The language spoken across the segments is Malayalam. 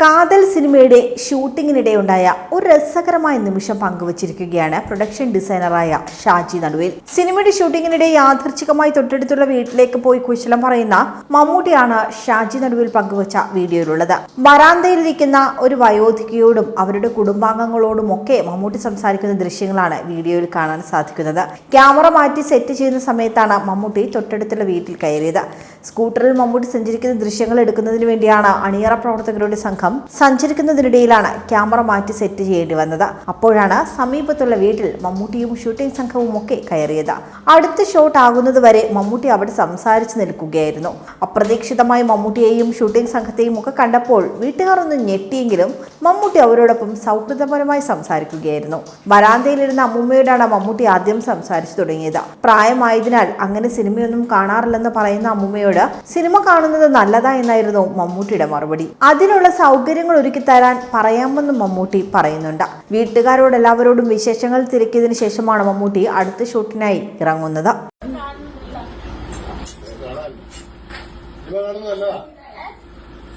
കാതൽ സിനിമയുടെ ഷൂട്ടിങ്ങിനിടെയുണ്ടായ ഒരു രസകരമായ നിമിഷം പങ്കുവച്ചിരിക്കുകയാണ് പ്രൊഡക്ഷൻ ഡിസൈനറായ ഷാജി നടുവിൽ. സിനിമയുടെ ഷൂട്ടിങ്ങിനിടെ യാദർച്ഛികമായി തൊട്ടടുത്തുള്ള വീട്ടിലേക്ക് പോയി കുശലം പറയുന്ന മമ്മൂട്ടിയാണ് ഷാജി നടുവിൽ പങ്കുവച്ച വീഡിയോയിലുള്ളത്. വരാന്തയിലിരിക്കുന്ന ഒരു വയോധികയോടും അവരുടെ കുടുംബാംഗങ്ങളോടും ഒക്കെ മമ്മൂട്ടി സംസാരിക്കുന്ന ദൃശ്യങ്ങളാണ് വീഡിയോയിൽ കാണാൻ സാധിക്കുന്നത്. ക്യാമറ മാറ്റി സെറ്റ് ചെയ്യുന്ന സമയത്താണ് മമ്മൂട്ടി തൊട്ടടുത്തുള്ള വീട്ടിൽ കയറിയത്. സ്കൂട്ടറിൽ മമ്മൂട്ടി സഞ്ചരിക്കുന്ന ദൃശ്യങ്ങൾ എടുക്കുന്നതിന് വേണ്ടിയാണ് അണിയറ പ്രവർത്തകരുടെ സംഘം സഞ്ചരിക്കുന്നതിനിടയിലാണ് ക്യാമറ മാറ്റി സെറ്റ് ചെയ്യേണ്ടി വന്നത്. അപ്പോഴാണ് സമീപത്തുള്ള വീട്ടിൽ മമ്മൂട്ടിയും ഷൂട്ടിംഗ് സംഘവും ഒക്കെ കയറിയത്. അടുത്ത ഷോട്ട് ആകുന്നതുവരെ മമ്മൂട്ടി അവിടെ സംസാരിച്ചു നിൽക്കുകയായിരുന്നു. അപ്രതീക്ഷിതമായി മമ്മൂട്ടിയെയും ഷൂട്ടിംഗ് സംഘത്തെയും ഒക്കെ കണ്ടപ്പോൾ വീട്ടുകാർ ഒന്ന് ഞെട്ടിയെങ്കിലും മമ്മൂട്ടി അവരോടൊപ്പം സൗഹൃദപരമായി സംസാരിക്കുകയായിരുന്നു. വരാന്തയിലിരുന്ന അമ്മൂമ്മയോടാണ് മമ്മൂട്ടി ആദ്യം സംസാരിച്ചു തുടങ്ങിയത്. പ്രായമായതിനാൽ അങ്ങനെ സിനിമയൊന്നും കാണാറില്ലെന്ന് പറയുന്ന അമ്മൂമ്മയോട് സിനിമ കാണുന്നത് നല്ലതാ എന്നായിരുന്നു മമ്മൂട്ടിയുടെ മറുപടി. അതിനുള്ള സൗകര്യങ്ങൾ ഒരുക്കി തരാൻ പറയാമെന്നും മമ്മൂട്ടി പറയുന്നുണ്ട്. വീട്ടുകാരോട് എല്ലാവരോടും വിശേഷങ്ങൾ തിരക്കിയതിനു ശേഷമാണ് മമ്മൂട്ടി അടുത്ത ഷൂട്ടിനായി ഇറങ്ങുന്നത്.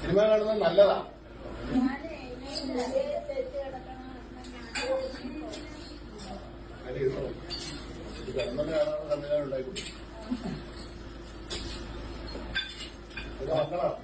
സിനിമ കാണുന്നത് നല്ലതാ. സംവിധാനം ഉണ്ടായിക്കൂടെ ഇത്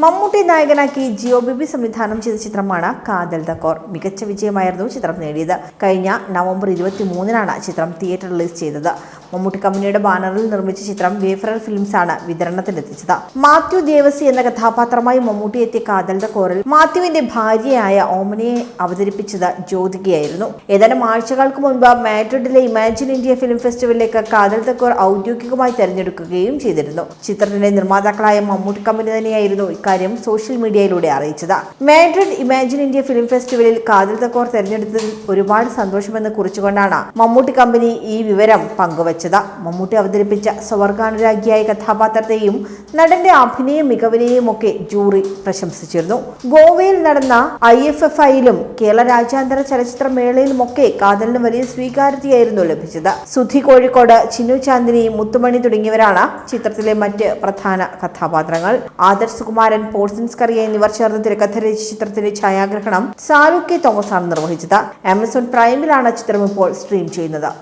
മമ്മൂട്ടി നായകനാക്കി ജിയോ ബിബി സംവിധാനം ചെയ്ത ചിത്രമാണ് കാതൽ ദക്കോർ മികച്ച വിജയമായിരുന്നു ചിത്രം നേടിയത്. കഴിഞ്ഞ നവംബർ ഇരുപത്തി മൂന്നിനാണ് ചിത്രം തിയേറ്റർ റിലീസ് ചെയ്തത്. മമ്മൂട്ടി കമ്പനിയുടെ ബാനറിൽ നിർമ്മിച്ച ചിത്രം വേഫറൽ ഫിലിംസ് ആണ് വിതരണത്തിനെത്തിച്ചത് മാത്യു ദേവസി എന്ന കഥാപാത്രമായി മമ്മൂട്ടി എത്തിയ കാതൽ ദക്കോറിൽ മാത്യുവിന്റെ ഭാര്യയായ ഓമനയെ അവതരിപ്പിച്ചത് ജ്യോതികയായിരുന്നു. ഏതാനും ആഴ്ചകൾക്ക് മുൻപ് മാഡ്രിഡിലെ ഇമാജിൻ ഇന്ത്യ ഫിലിം ഫെസ്റ്റിവലിലേക്ക് കാതൽ ദക്കോർ ഔദ്യോഗികമായി തെരഞ്ഞെടുക്കുകയും ചെയ്തിരുന്നു. ചിത്രത്തിന്റെ നിർമ്മാതാക്കളായ മമ്മൂട്ടി കമ്പനി തന്നെയായിരുന്നു ഇക്കാര്യം സോഷ്യൽ മീഡിയയിലൂടെ അറിയിച്ചത്. മാഡ്രിഡ് ഇമാജിൻ ഇന്ത്യ ഫിലിം ഫെസ്റ്റിവലിൽ കാതിൽ തക്കോർ തെരഞ്ഞെടുത്തതിൽ ഒരുപാട് സന്തോഷമെന്ന് കുറിച്ചുകൊണ്ടാണ് മമ്മൂട്ടി കമ്പനി ഈ വിവരം പങ്കുവച്ചത്. മമ്മൂട്ടി അവതരിപ്പിച്ച സ്വർഗാനുരാഗിയായ കഥാപാത്രത്തെയും നടന്റെ അഭിനയ മികവിനെയും ഒക്കെ ജൂറി പ്രശംസിച്ചിരുന്നു. ഗോവയിൽ നടന്ന ഐ എഫ് എഫ് ഐയിലും കേരള രാജ്യാന്തര ചലച്ചിത്ര മേളയിലുമൊക്കെ കാതലിന് വലിയ സ്വീകാര്യതയായിരുന്നു ലഭിച്ചത്. സുധി കോഴിക്കോട് ചിന്നു ചാന്ദിനി മുത്തുമണി തുടങ്ങിയവരാണ് ചിത്രത്തിലെ മറ്റ് പ്രധാന കഥാപാത്രങ്ങൾ. ആദർശ് സുകുമാരൻ പോൾസിൻസ് കറിയ എന്നിവർ ചേർന്ന് തിരക്കഥ ചിത്രത്തിന്റെ ഛായാഗ്രഹണം സാലു കെ തോമസ് ആണ് നിർവഹിച്ചത്. ആമസോൺ പ്രൈമിലാണ് ചിത്രം ഇപ്പോൾ സ്ട്രീം ചെയ്യുന്നത്.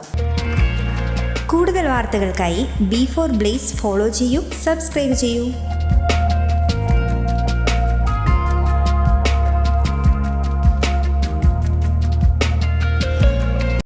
കൂടുതൽ വാർത്തകൾക്കായി ബി ഫോർ ബ്ലേസ് ഫോളോ ചെയ്യൂ സബ്സ്ക്രൈബ് ചെയ്യൂ.